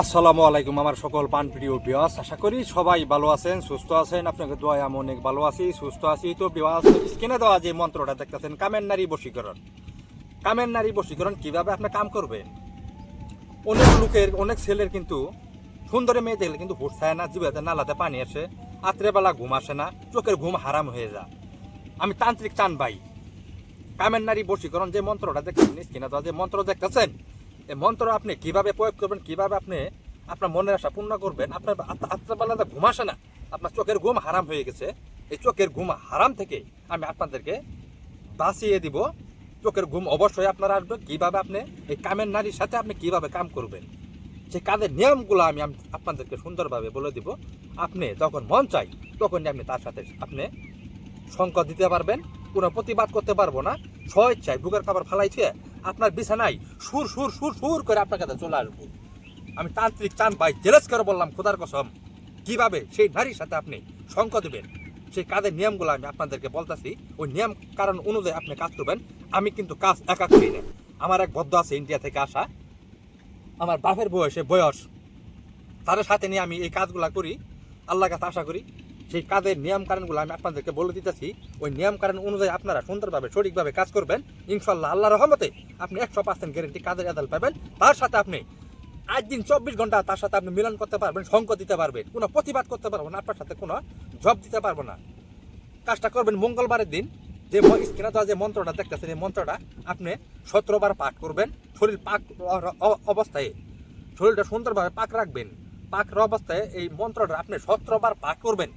আসসালামু আলাইকুম আমার সকল পান প্রিয় বিয়াস আশা করি সবাই ভালো আছেন, সুস্থ আছেন, আপনাকে দোয়ায় আমি অনেক ভালো আছি, সুস্থ আছি। তো বিয়াস স্ক্রিনে দেওয়া যে মন্ত্রটা দেখতেছেন, কামের নারী বশীকরণ। কামের নারী বশীকরণ কীভাবে আপনি কাম করবেন? অনেক লোকের, অনেক ছেলের কিন্তু সুন্দরী মেয়ে দেখলে কিন্তু হুট চায় না জিবাতে নালাতে পানি আসে, রাত্রেবেলা ঘুম আসে না, চোখের ঘুম হারাম হয়ে যায়। আমি তান্ত্রিক চান ভাই। কামের নারী বশীকরণ যে মন্ত্রটা স্ক্রিনে দেওয়া যে মন্ত্র দেখতেছেন, এই মন্ত্র আপনি কীভাবে প্রয়োগ করবেন, কীভাবে আপনি আপনার মনের আশা পূর্ণ করবেন, আপনার রাত্রেবেলাতে ঘুম আসে না, আপনার চোখের ঘুম হারাম হয়ে গেছে। এই চোখের ঘুম হারাম থেকে আমি আপনাদেরকে বাঁচিয়ে দিব। চোখের ঘুম অবশ্যই আপনারা আসবে। কীভাবে আপনি এই কামের নারীর সাথে আপনি কীভাবে কাম করবেন সেই কাজের নিয়মগুলো আমি আপনাদেরকে সুন্দরভাবে বলে দিব। আপনি যখন মন চাই, তখনই আপনি তার সাথে আপনি সংকট দিতে পারবেন, কোনো প্রতিবাদ করতে পারব না। স্বেচ্ছায় বুকের খাবার ফালাইছে, আপনার বিছানায় সুর সুর সুর সুর করে আপনার কাছে চলে আসব। আমি তান্ত্রিক চান ভাই জেলেস করে বললাম, খোদার কসম, কীভাবে সেই নারীর সাথে আপনি শঙ্ক দেবেন? সেই কাজের নিয়মগুলো আমি আপনাদেরকে বলতেছি। ওই নিয়ম কারণ অনুযায়ী আপনি কাজ করবেন। আমি কিন্তু কাজ একা করি না। আমার এক বদ্ধ আছে ইন্ডিয়া থেকে আসা। আমার বাপের বয়সে বয়স। তাদের সাথে নিয়ে আমি এই কাজগুলা করি। আল্লাহ কাছে আশা করি। সেই কাজের নিয়ম কারণগুলো আমি আপনাদেরকে বলে দিতেছি, ওই নিয়ম কারণ অনুযায়ী আপনারা সুন্দরভাবে, সঠিকভাবে কাজ করবেন। ইনশাল্লাহ আল্লাহ রহমতে আপনি একশো পার্সেন্ট গ্যারেন্টি কাজের আদাল পাবেন। তার সাথে আপনি আজ দিন চব্বিশ ঘণ্টা তার সাথে আপনি মিলন করতে পারবেন শঙ্ক দিতে পারবেন, কোনো প্রতিবাদ করতে পারবেন না, আপনার সাথে কোনো জব দিতে পারব না। কাজটা করবেন মঙ্গলবারের দিন। যে স্ক্রিনে যে মন্ত্রটা দেখতেছেন, এই মন্ত্রটা আপনি সতেরোবার পাঠ করবেন। শরীর পাক অবস্থায়, শরীরটা সুন্দরভাবে পাক রাখবেন। পাক অবস্থায় এই মন্ত্রটা আপনি সতেরোবার পাঠ করবেন।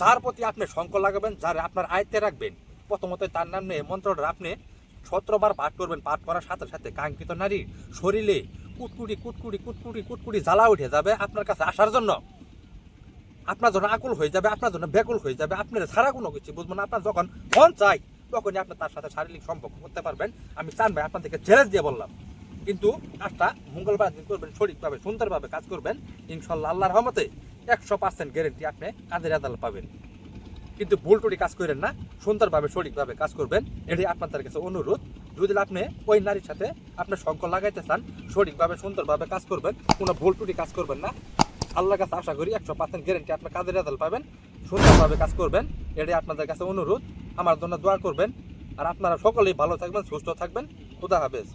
যার প্রতি আপনি শঙ্ক লাগাবেন, যার আপনার আয়ত্তে রাখবেন, প্রথমত তার নাম নিয়ে মন্ত্রটা আপনি সতেরোবার পাঠ করবেন। পাঠ করার সাথে সাথে কাঙ্ক্ষিত নারী শরীরে কুটকুটি কুটকুটি কুটকুটি কুটকুটি জ্বালা উঠে যাবে আপনার কাছে আসার জন্য। আপনার জন্য আকুল হয়ে যাবে, আপনার জন্য ব্যাকুল হয়ে যাবে। আপনার সারা কোনো কিছু বুঝবেন আপনার যখন মন চাই তখনই আপনি তার সাথে শারীরিক সম্পর্ক করতে পারবেন। আমি চান ভাই আপনাদেরকে চ্যালেঞ্জ দিয়ে বললাম। কিন্তু কাজটা মঙ্গলবার দিন করবেন, সঠিকভাবে, সুন্দরভাবে কাজ করবেন। ইনশাল্লাহ আল্লাহর রহমতে একশো পার্সেন্ট গ্যারেন্টি আপনি কাজের আদালত পাবেন। কিন্তু ভুল টুটি কাজ করেন না, সুন্দরভাবে, সঠিকভাবে কাজ করবেন, এটাই আপনাদের কাছে অনুরোধ। যদি আপনি ওই নারীর সাথে আপনার সংকট লাগাইতে চান, সঠিকভাবে, সুন্দরভাবে কাজ করবেন, কোনো ভুল টুটি কাজ করবেন না, আল্লাহর কাছে আশা করি একশো পার্সেন্ট গ্যারেন্টি আপনার কাজের রেজাল্ট পাবেন, সুন্দরভাবে কাজ করবেন, এটাই আপনাদের কাছে অনুরোধ। আমার জন্য দোয়া করবেন, আর আপনারা সকলেই ভালো থাকবেন, সুস্থ থাকবেন। খুদা হাফেজ।